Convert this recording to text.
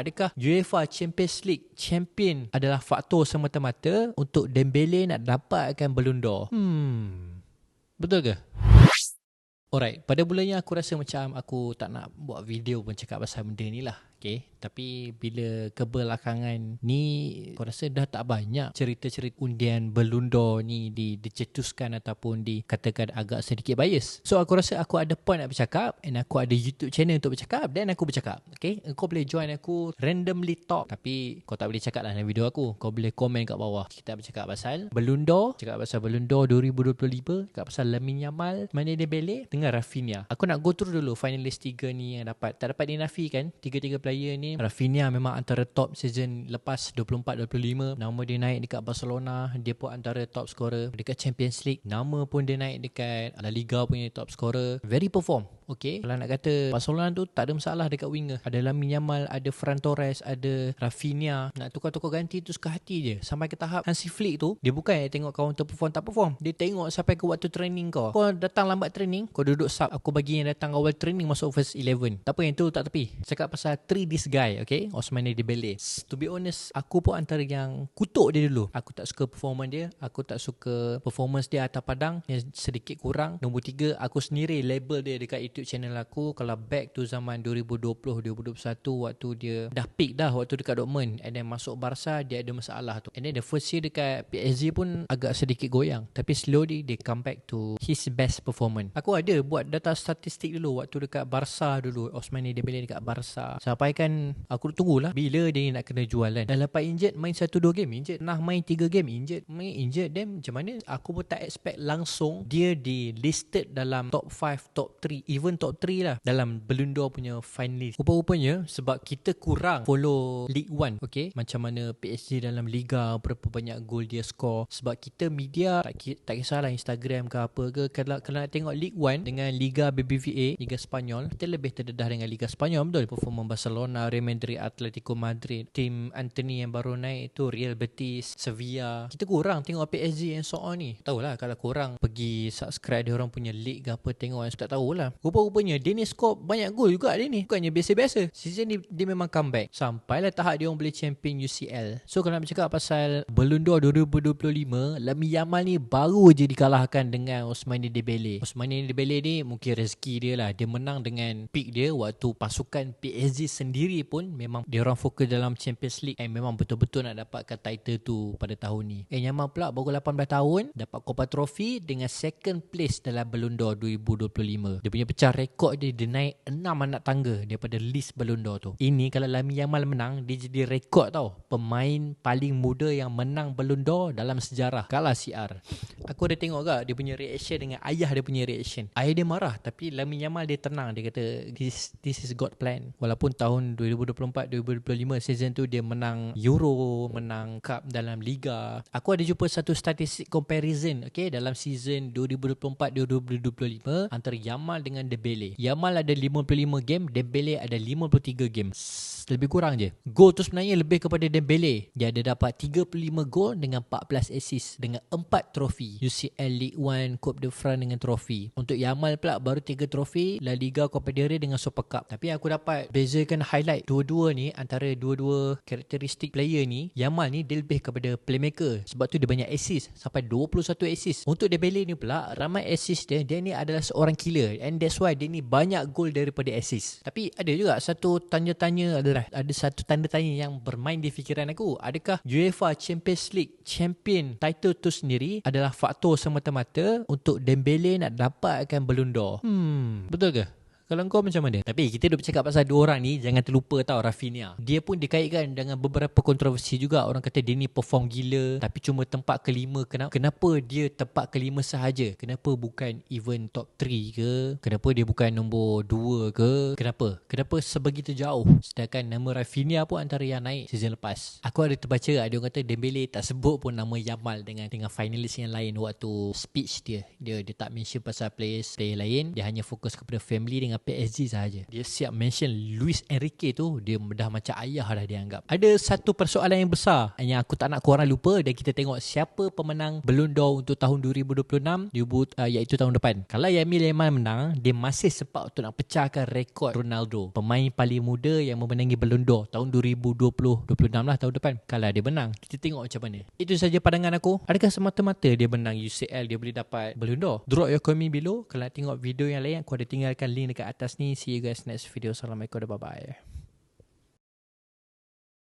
adakah UEFA Champions League champion adalah faktor semata-mata untuk Dembele nak dapatkan Ballon d'Or? Hmm. Betul ke? Alright, pada bulan yang aku rasa macam aku tak nak buat video pun cakap pasal benda ni lah. Okay, tapi bila kebelakangan ni aku rasa dah tak banyak cerita-cerita undian berlundor ni di, dicetuskan ataupun dikatakan agak sedikit bias. So aku rasa aku ada point nak bercakap and aku ada YouTube channel untuk bercakap dan aku bercakap. Okay, kau boleh join aku randomly talk tapi kau tak boleh cakap lah dalam video aku. Kau boleh komen kat bawah. Kita bercakap pasal berlundor, cakap pasal berlundor 2025, cakap pasal Lamin Yamal, mana dia belek dengan Rafinha. Aku nak go through dulu finalist 3 ni yang dapat. Tak dapat dinafikan, tiga-tiga player ni. Rafinha memang antara top season lepas 24-25 nama dia naik dekat Barcelona dia pun antara top scorer dekat Champions League. Nama pun dia naik dekat La Liga punya top scorer. Very perform Okay? Kalau nak kata Barcelona tu tak ada masalah dekat winger. Ada Lamin Yamal Ada Fran Torres Ada Rafinha. Nak tukar-tukar ganti tu suka hati je. Sampai ke tahap Hansi Flick tu Dia bukan tengok kau perform tak perform. Dia tengok sampai ke waktu training kau. Kau datang lambat training Kau duduk sub Aku bagi yang datang awal training Masuk first 11 Tak apa yang tu tak tepi. Cakap pasal three this guy Okay? Osmane Dembele To be honest Aku pun antara yang Kutuk dia dulu. Aku tak suka performance dia Aku tak suka Performance dia atas padang Yang sedikit kurang. Nombor tiga Aku sendiri label dia dekat YouTube channel aku kalau back to zaman 2020 2021 waktu dia dah peak dah waktu dekat Dortmund and then masuk Barca dia ada masalah tu. And then the first year dekat PSG pun agak sedikit goyang tapi slowly dia come back to his best performance. Aku ada buat data statistik dulu waktu dekat Barca dulu Osmani Dembele dekat Barca. Sampai kan aku tunggulah bila dia nak kena jualan dah lepas injet main 1 2 game injet nah main 3 game injet main injet then macam mana aku pun tak expect langsung dia di listed dalam top 5 top 3 even top 3 lah dalam Ballon punya finalist. Rupa-rupanya sebab kita kurang follow League 1, okay? Macam mana PSG dalam Liga, berapa banyak gol dia score. Sebab kita media, tak, tak kisahlah Instagram ke apa ke, kalau, kalau nak tengok League 1 dengan Liga BBVA, Liga Spanyol, kita lebih terdedah dengan Liga Spanyol, betul? Performa Barcelona, Real Madrid, Atletico Madrid, tim Anthony yang baru naik tu, Real Betis, Sevilla. Kita kurang tengok PSG and so on ni. Tahulah kalau kurang pergi subscribe dia orang punya league ke apa tengok, tak tahulah. Rupa rupa-rupanya dia ni score banyak gol juga dia ni. Bukannya biasa-biasa. Season ni dia memang comeback. Sampailah tahap dia orang boleh champion UCL. So kalau nak bercakap pasal Ballon d'Or 2025, Lami Yamal ni baru je dikalahkan dengan Osmani Dembele. Osmani Dembele ni mungkin rezeki dia lah. Dia menang dengan pick dia waktu pasukan PSG sendiri pun memang dia orang fokus dalam Champions League and memang betul-betul nak dapatkan title tu pada tahun ni. Eh Yamal pula baru 18 tahun dapat Copa Trophy dengan second place dalam Ballon d'Or 2025. Dia punya pecah rekod dia dia naik 6 anak tangga daripada list Ballon d'Or tu. Ini kalau Lami Yamal menang dia jadi rekod tau. Pemain paling muda yang menang Ballon d'Or dalam sejarah. Kalah CR. Aku ada tengok gak dia punya reaction dengan ayah dia punya reaction. Ayah dia marah tapi Lami Yamal dia tenang. Dia kata this this is God plan. Walaupun tahun 2024 2025 season tu dia menang Euro, menang Cup dalam Liga. Aku ada jumpa satu statistik comparison okay dalam season 2024 2025 antara Yamal dengan Dembele. Yamal ada 55 game, Dembele ada 53 game. Lebih kurang je. Gol tu sebenarnya lebih kepada Dembele. Dia ada dapat 35 gol dengan 14 assist dengan 4 trofi. UCL League 1, Coupe de France dengan trofi. Untuk Yamal pula baru 3 trofi, La Liga Copa del Rey dengan Super Cup. Tapi aku dapat bezakan highlight dua-dua ni antara dua-dua karakteristik player ni, Yamal ni dia lebih kepada playmaker. Sebab tu dia banyak assist sampai 21 assist. Untuk Dembele ni pula ramai assist dia, dia ni adalah seorang killer and that's why dia ni banyak gol daripada assist. Tapi ada juga satu tanya-tanya adalah ada satu tanda tanya yang bermain di fikiran aku. Adakah UEFA Champions League champion title tu sendiri adalah faktor semata-mata untuk Dembele nak dapatkan Ballon d'Or? Hmm, betul ke? Kalau kau macam mana? Tapi kita dah bercakap pasal dua orang ni Jangan terlupa tau Rafinha Dia pun dikaitkan dengan beberapa kontroversi juga Orang kata dia ni perform gila Tapi cuma tempat kelima Kenapa, kenapa dia tempat kelima sahaja? Kenapa bukan even top 3 ke? Kenapa dia bukan nombor 2 ke? Kenapa? Kenapa sebegitu jauh? Sedangkan nama Rafinha pun antara yang naik season lepas Aku ada terbaca Ada orang kata Dembele tak sebut pun nama Yamal Dengan dengan finalis yang lain Waktu speech dia Dia dia tak mention pasal players player lain Dia hanya fokus kepada family dengan PSG sahaja. Dia siap mention Luis Enrique tu, dia dah macam ayah dah dia anggap. Ada satu persoalan yang besar yang aku tak nak korang lupa dan kita tengok siapa pemenang Ballon d'Or untuk tahun 2026 uh, iaitu tahun depan. Kalau Yamil Yamal menang, dia masih sempat untuk nak pecahkan rekod Ronaldo. Pemain paling muda yang memenangi Ballon d'Or tahun 2020 26 lah tahun depan. Kalau dia menang, kita tengok macam mana. Itu saja pandangan aku. Adakah semata-mata dia menang UCL dia boleh dapat Ballon d'Or? Drop your comment below. Kalau nak tengok video yang lain, aku ada tinggalkan link dekat atas ni. See you guys next video. Assalamualaikum dan bye-bye.